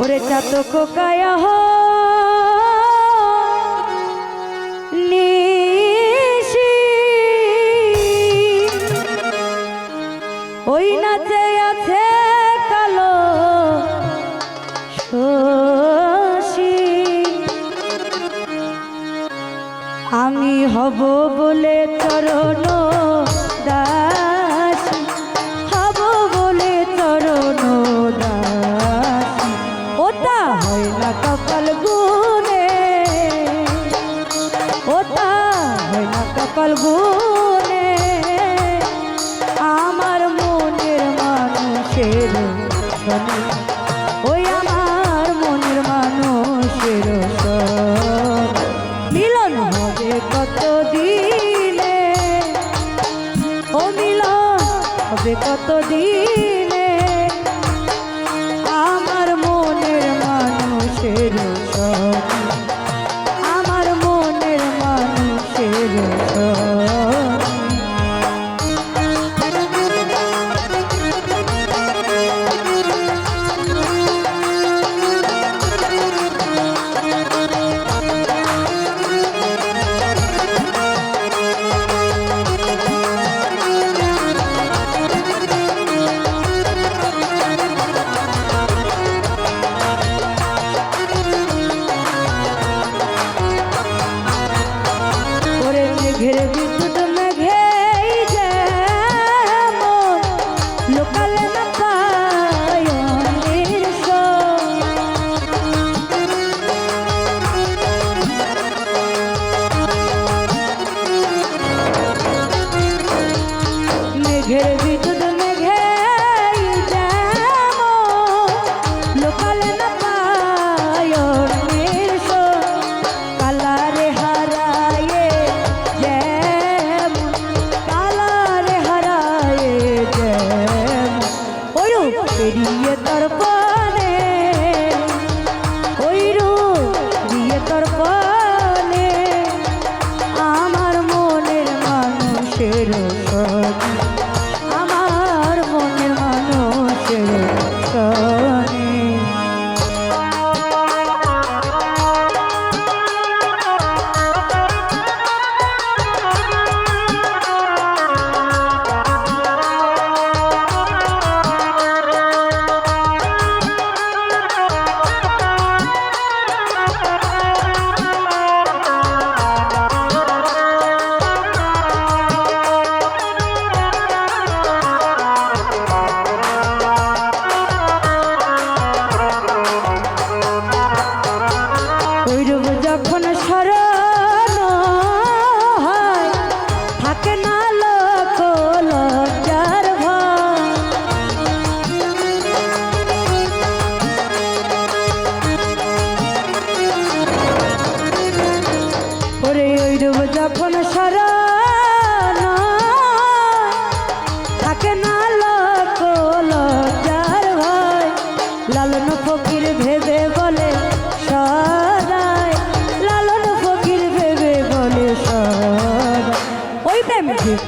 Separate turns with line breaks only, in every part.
ওরে চাতক কায়া আমি হব বলে চরণ গুনে আমার মনের মানুষের শোনে ওই আমার মনের মানুষের মিলন হবে কত দিনে ও মিলন হবে কত দিনে আমার মনের মানুষের মেঘের বিদ্যুৎ মেঘে লোকালে না পায় মেঘের পেরিয়ে তোর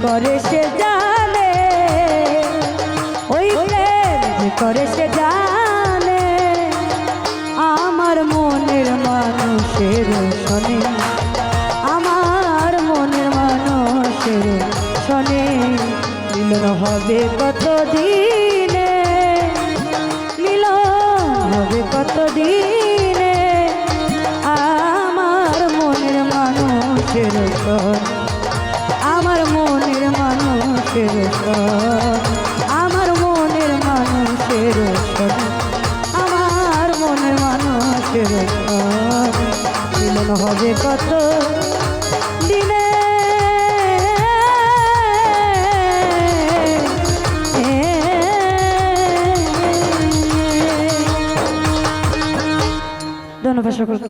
করে সে জানে, ওই প্রেম যে করে সে জানে। আমার মনের মানুষের শোনে, আমার মনের মানুষের শোনে। মিলন হবে কত দিনে মিলন হবে কত দিনে আমার মনের মানুষের শোনে। আমার মনের মানুষের আমার মনের মানুষের আমার মনের মানুষের মিলন হবে কত দিনে? ধন্যবাদ সকল